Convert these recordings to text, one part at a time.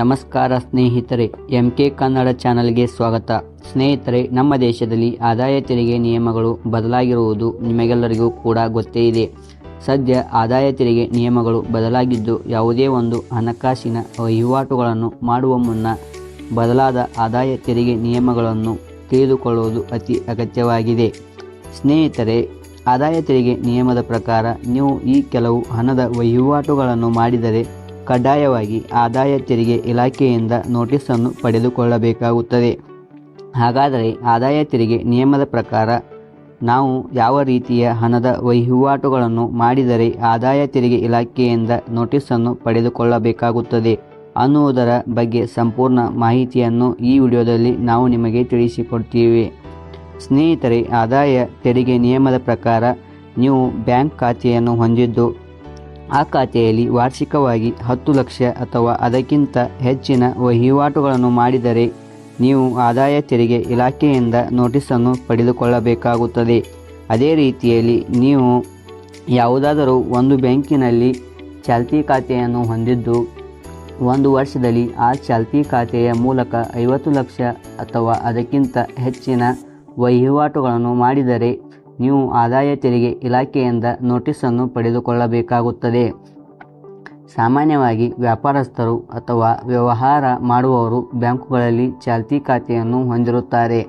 ನಮಸ್ಕಾರ ಸ್ನೇಹಿತರೆ M K Kannada ಚಾನಲ್ಗೆ ಸ್ವಾಗತ. ಸ್ನೇಹಿತರೆ, ನಮ್ಮ ದೇಶದಲ್ಲಿ ಆದಾಯ ತೆರಿಗೆ ನಿಯಮಗಳು ಬದಲಾಗಿರುವುದು ನಿಮಗೆಲ್ಲರಿಗೂ ಕೂಡ ಗೊತ್ತೇ ಇದೆ. ಸದ್ಯ ಆದಾಯ ತೆರಿಗೆ ನಿಯಮಗಳು ಬದಲಾಗಿದ್ದು, ಯಾವುದೇ ಒಂದು ಹಣಕಾಸಿನ ವಹಿವಾಟುಗಳನ್ನು ಮಾಡುವ ಮುನ್ನ ಬದಲಾದ ಆದಾಯ ತೆರಿಗೆ ನಿಯಮಗಳನ್ನು ತಿಳಿದುಕೊಳ್ಳುವುದು ಅತಿ ಅಗತ್ಯವಾಗಿದೆ. ಸ್ನೇಹಿತರೆ, ಆದಾಯ ತೆರಿಗೆ ನಿಯಮದ ಪ್ರಕಾರ ನೀವು ಈ ಕೆಲವು ಹಣದ ವಹಿವಾಟುಗಳನ್ನು ಮಾಡಿದರೆ ಕಡ್ಡಾಯವಾಗಿ ಆದಾಯ ತೆರಿಗೆ ಇಲಾಖೆಯಿಂದ ನೋಟಿಸನ್ನು ಪಡೆದುಕೊಳ್ಳಬೇಕಾಗುತ್ತದೆ. ಹಾಗಾದರೆ ಆದಾಯ ತೆರಿಗೆ ನಿಯಮದ ಪ್ರಕಾರ ನಾವು ಯಾವ ರೀತಿಯ ಹಣದ ವಹಿವಾಟುಗಳನ್ನು ಮಾಡಿದರೆ ಆದಾಯ ತೆರಿಗೆ ಇಲಾಖೆಯಿಂದ ನೋಟಿಸನ್ನು ಪಡೆದುಕೊಳ್ಳಬೇಕಾಗುತ್ತದೆ ಅನ್ನುವುದರ ಬಗ್ಗೆ ಸಂಪೂರ್ಣ ಮಾಹಿತಿಯನ್ನು ಈ ವಿಡಿಯೋದಲ್ಲಿ ನಾವು ನಿಮಗೆ ತಿಳಿಸಿಕೊಡ್ತೀವಿ. ಸ್ನೇಹಿತರೆ, ಆದಾಯ ತೆರಿಗೆ ನಿಯಮದ ಪ್ರಕಾರ ನೀವು ಬ್ಯಾಂಕ್ ಖಾತೆಯನ್ನು ಹೊಂದಿದ್ದು ಆ ಖಾತೆಯಲ್ಲಿ ವಾರ್ಷಿಕವಾಗಿ ಹತ್ತು ಲಕ್ಷ ಅಥವಾ ಅದಕ್ಕಿಂತ ಹೆಚ್ಚಿನ ವಹಿವಾಟುಗಳನ್ನು ಮಾಡಿದರೆ ನೀವು ಆದಾಯ ತೆರಿಗೆ ಇಲಾಖೆಯಿಂದ ನೋಟಿಸನ್ನು ಪಡೆದುಕೊಳ್ಳಬೇಕಾಗುತ್ತದೆ. ಅದೇ ರೀತಿಯಲ್ಲಿ ನೀವು ಯಾವುದಾದರೂ ಒಂದು ಬ್ಯಾಂಕಿನಲ್ಲಿ ಚಾಲ್ತಿ ಖಾತೆಯನ್ನು ಹೊಂದಿದ್ದು, ಒಂದು ವರ್ಷದಲ್ಲಿ ಆ ಚಾಲ್ತಿ ಖಾತೆಯ ಮೂಲಕ ಐವತ್ತು ಲಕ್ಷ ಅಥವಾ ಅದಕ್ಕಿಂತ ಹೆಚ್ಚಿನ ವಹಿವಾಟುಗಳನ್ನು ಮಾಡಿದರೆ ನೀವು ಆದಾಯ ತೆರಿಗೆ ಇಲಾಖೆಯಿಂದ ನೋಟಿಸನ್ನು ಪಡೆದುಕೊಳ್ಳಬೇಕಾಗುತ್ತದೆ. ಸಾಮಾನ್ಯವಾಗಿ ವ್ಯಾಪಾರಸ್ಥರು ಅಥವಾ ವ್ಯವಹಾರ ಮಾಡುವವರು ಬ್ಯಾಂಕುಗಳಲ್ಲಿ ಚಾಲ್ತಿ ಖಾತೆಯನ್ನು ಹೊಂದಿರುತ್ತಾರೆ.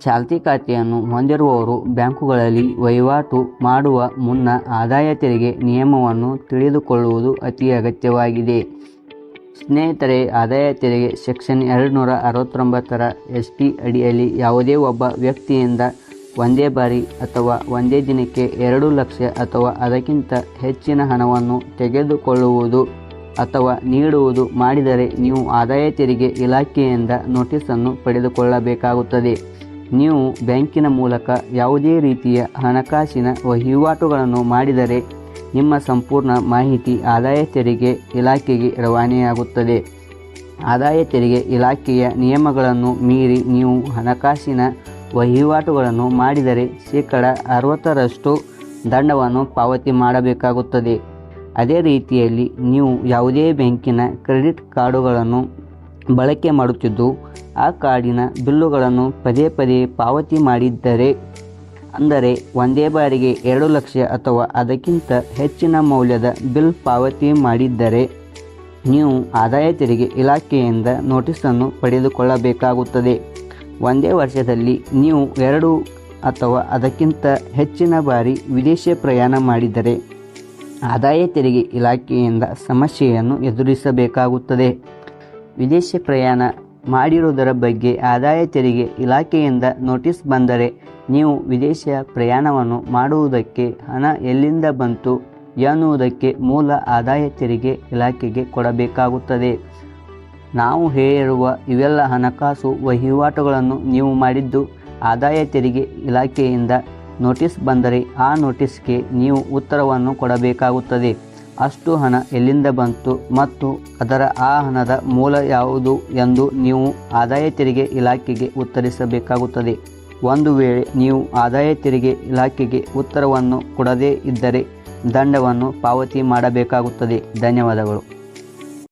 ಚಾಲ್ತಿ ಖಾತೆಯನ್ನು ಹೊಂದಿರುವವರು ಬ್ಯಾಂಕುಗಳಲ್ಲಿ ವಹಿವಾಟು ಮಾಡುವ ಮುನ್ನ ಆದಾಯ ತೆರಿಗೆ ನಿಯಮವನ್ನು ತಿಳಿದುಕೊಳ್ಳುವುದು ಅತಿ ಅಗತ್ಯವಾಗಿದೆ. ಸ್ನೇಹಿತರೆ, ಆದಾಯ ತೆರಿಗೆ ಸೆಕ್ಷನ್ ಎರಡು ನೂರ ಅರವತ್ತೊಂಬತ್ತರ ಎಸ್ ಟಿ ಅಡಿಯಲ್ಲಿ ಯಾವುದೇ ಒಬ್ಬ ವ್ಯಕ್ತಿಯಿಂದ ಒಂದೇ ಬಾರಿ ಅಥವಾ ಒಂದೇ ದಿನಕ್ಕೆ ಎರಡು ಲಕ್ಷ ಅಥವಾ ಅದಕ್ಕಿಂತ ಹೆಚ್ಚಿನ ಹಣವನ್ನು ತೆಗೆದುಕೊಳ್ಳುವುದು ಅಥವಾ ನೀಡುವುದು ಮಾಡಿದರೆ ನೀವು ಆದಾಯ ತೆರಿಗೆ ಇಲಾಖೆಯಿಂದ ನೋಟಿಸನ್ನು ಪಡೆದುಕೊಳ್ಳಬೇಕಾಗುತ್ತದೆ. ನೀವು ಬ್ಯಾಂಕಿನ ಮೂಲಕ ಯಾವುದೇ ರೀತಿಯ ಹಣಕಾಸಿನ ವಹಿವಾಟುಗಳನ್ನು ಮಾಡಿದರೆ ನಿಮ್ಮ ಸಂಪೂರ್ಣ ಮಾಹಿತಿ ಆದಾಯ ತೆರಿಗೆ ಇಲಾಖೆಗೆ ರವಾನೆಯಾಗುತ್ತದೆ. ಆದಾಯ ತೆರಿಗೆ ಇಲಾಖೆಯ ನಿಯಮಗಳನ್ನು ಮೀರಿ ನೀವು ಹಣಕಾಸಿನ ವಹಿವಾಟುಗಳನ್ನು ಮಾಡಿದರೆ ಶೇಕಡ ಅರವತ್ತರಷ್ಟು ದಂಡವನ್ನು ಪಾವತಿ ಮಾಡಬೇಕಾಗುತ್ತದೆ. ಅದೇ ರೀತಿಯಲ್ಲಿ ನೀವು ಯಾವುದೇ ಬ್ಯಾಂಕಿನ ಕ್ರೆಡಿಟ್ ಕಾರ್ಡುಗಳನ್ನು ಬಳಕೆ ಮಾಡುತ್ತಿದ್ದು, ಆ ಕಾರ್ಡಿನ ಬಿಲ್ಲುಗಳನ್ನು ಪದೇ ಪದೇ ಪಾವತಿ ಮಾಡಿದ್ದರೆ, ಅಂದರೆ ಒಂದೇ ಬಾರಿಗೆ ಎರಡು ಲಕ್ಷ ಅಥವಾ ಅದಕ್ಕಿಂತ ಹೆಚ್ಚಿನ ಮೌಲ್ಯದ ಬಿಲ್ ಪಾವತಿ ಮಾಡಿದ್ದರೆ, ನೀವು ಆದಾಯ ತೆರಿಗೆ ಇಲಾಖೆಯಿಂದ ನೋಟಿಸನ್ನು ಪಡೆದುಕೊಳ್ಳಬೇಕಾಗುತ್ತದೆ. ಒಂದೇ ವರ್ಷದಲ್ಲಿ ನೀವು ಎರಡು ಅಥವಾ ಅದಕ್ಕಿಂತ ಹೆಚ್ಚಿನ ಬಾರಿ ವಿದೇಶ ಪ್ರಯಾಣ ಮಾಡಿದರೆ ಆದಾಯ ತೆರಿಗೆ ಇಲಾಖೆಯಿಂದ ಸಮಸ್ಯೆಯನ್ನು ಎದುರಿಸಬೇಕಾಗುತ್ತದೆ. ವಿದೇಶ ಪ್ರಯಾಣ ಮಾಡಿರುವುದರ ಬಗ್ಗೆ ಆದಾಯ ತೆರಿಗೆ ಇಲಾಖೆಯಿಂದ ನೋಟಿಸ್ ಬಂದರೆ ನೀವು ವಿದೇಶ ಪ್ರಯಾಣವನ್ನು ಮಾಡುವುದಕ್ಕೆ ಹಣ ಎಲ್ಲಿಂದ ಬಂತು ಎನ್ನುವುದಕ್ಕೆ ಮೂಲ ಆದಾಯ ತೆರಿಗೆ ಇಲಾಖೆಗೆ ಕೊಡಬೇಕಾಗುತ್ತದೆ. ನಾವು ಹೇಳಿರುವ ಇವೆಲ್ಲ ಹಣಕಾಸು ವಹಿವಾಟುಗಳನ್ನು ನೀವು ಮಾಡಿದ್ದು ಆದಾಯ ತೆರಿಗೆ ಇಲಾಖೆಯಿಂದ ನೋಟಿಸ್ ಬಂದರೆ ಆ ನೋಟಿಸ್ಗೆ ನೀವು ಉತ್ತರವನ್ನು ಕೊಡಬೇಕಾಗುತ್ತದೆ. ಅಷ್ಟು ಹಣ ಎಲ್ಲಿಂದ ಬಂತು ಮತ್ತು ಅದರ ಆ ಹಣದ ಮೂಲ ಯಾವುದು ಎಂದು ನೀವು ಆದಾಯ ತೆರಿಗೆ ಇಲಾಖೆಗೆ ಉತ್ತರಿಸಬೇಕಾಗುತ್ತದೆ. ಒಂದು ವೇಳೆ ನೀವು ಆದಾಯ ತೆರಿಗೆ ಇಲಾಖೆಗೆ ಉತ್ತರವನ್ನು ಕೊಡದೇ ಇದ್ದರೆ ದಂಡವನ್ನು ಪಾವತಿ ಮಾಡಬೇಕಾಗುತ್ತದೆ. ಧನ್ಯವಾದಗಳು.